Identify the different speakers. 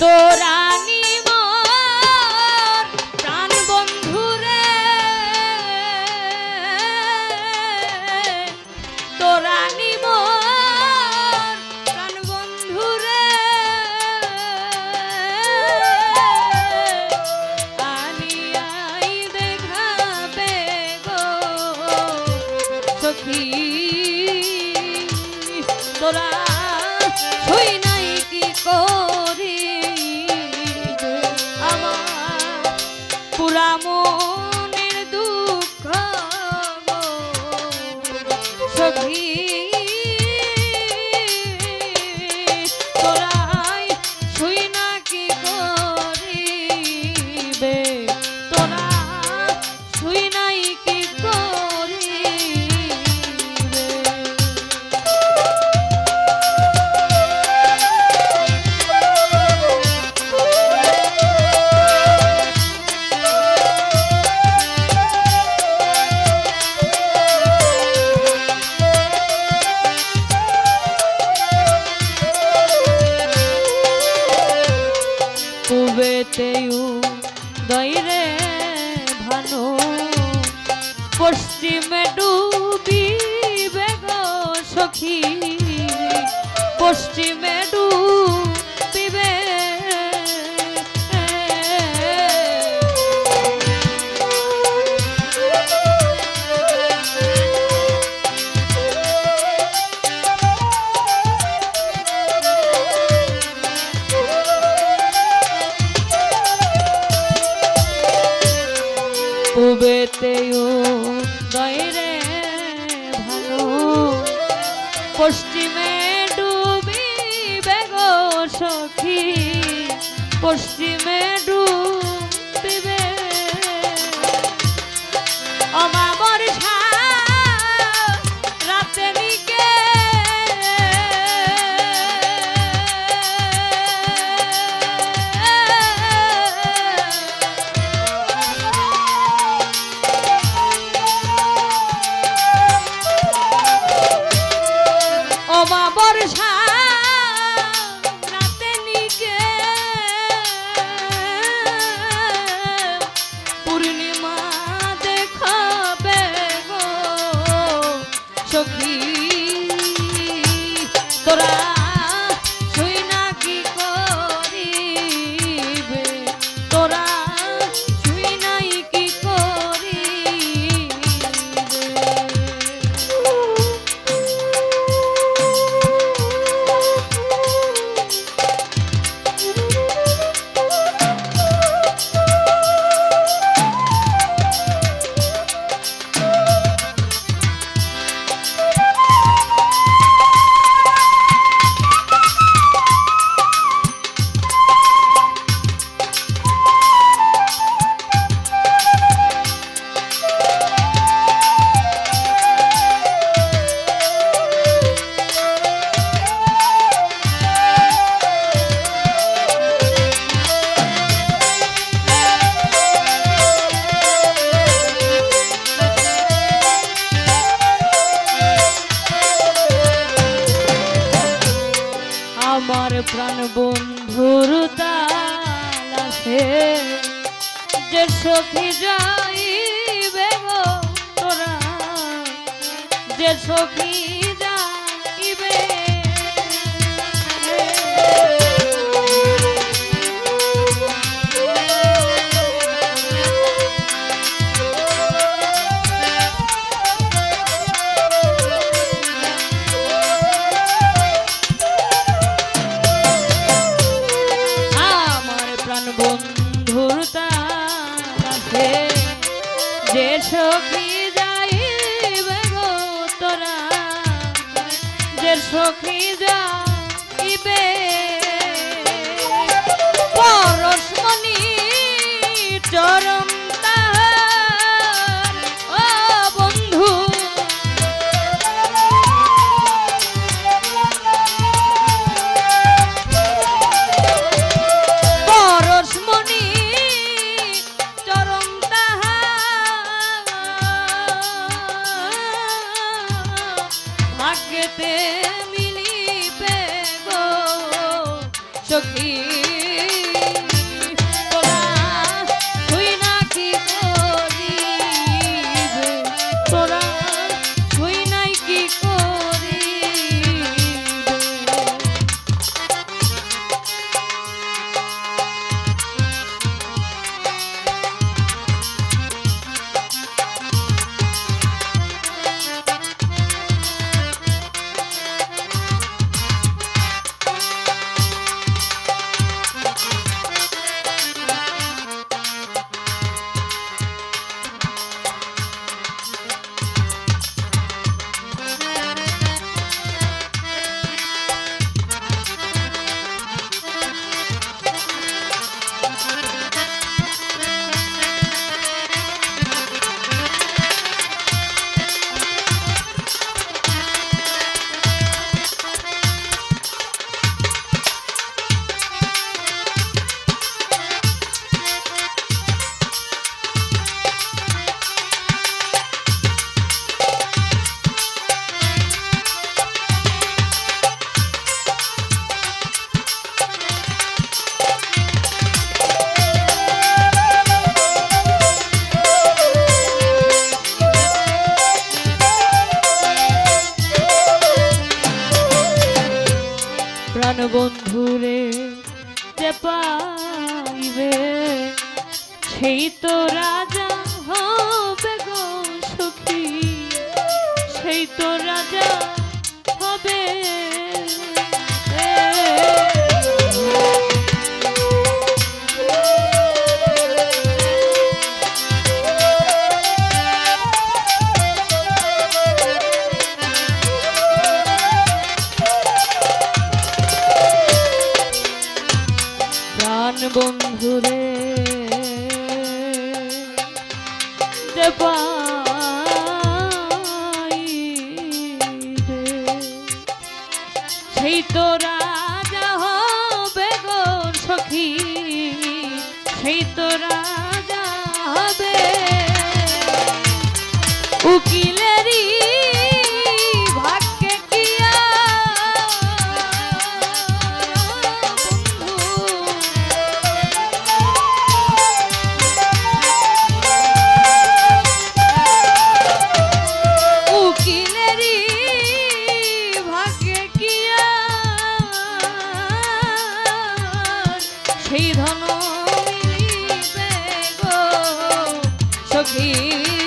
Speaker 1: তোরা por amor. পাখি পশ্চিমে ডুবিবে। Ubete পশ্চিমে ডুবে আমার বন্ধুর তালাশে যে সখী যাইবে গো তোরা যে সখী যাইবে চোখে যা বন্ধুরে যে পাইবে। সেই তো রাজা হবে গো সুখী সেই তো রাজা প্রাণ বন্ধুরে সেই তো রাজা হবে গো সখী সেই তো রাজা হবে। উকিলেরই হে